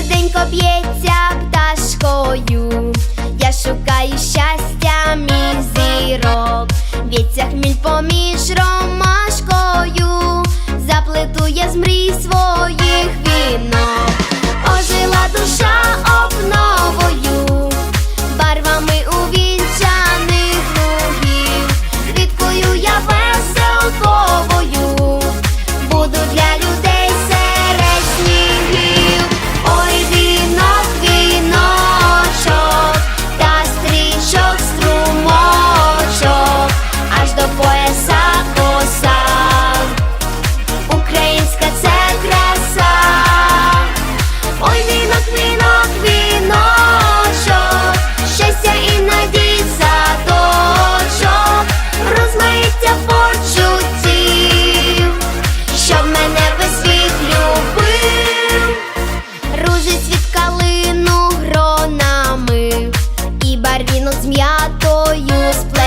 серденько б'ється пташкою, я шукаю щастя, мій зірок, б'ється хміль поміж ромашкою, заплетує я з мрій своїх вінок, ожила душа. use.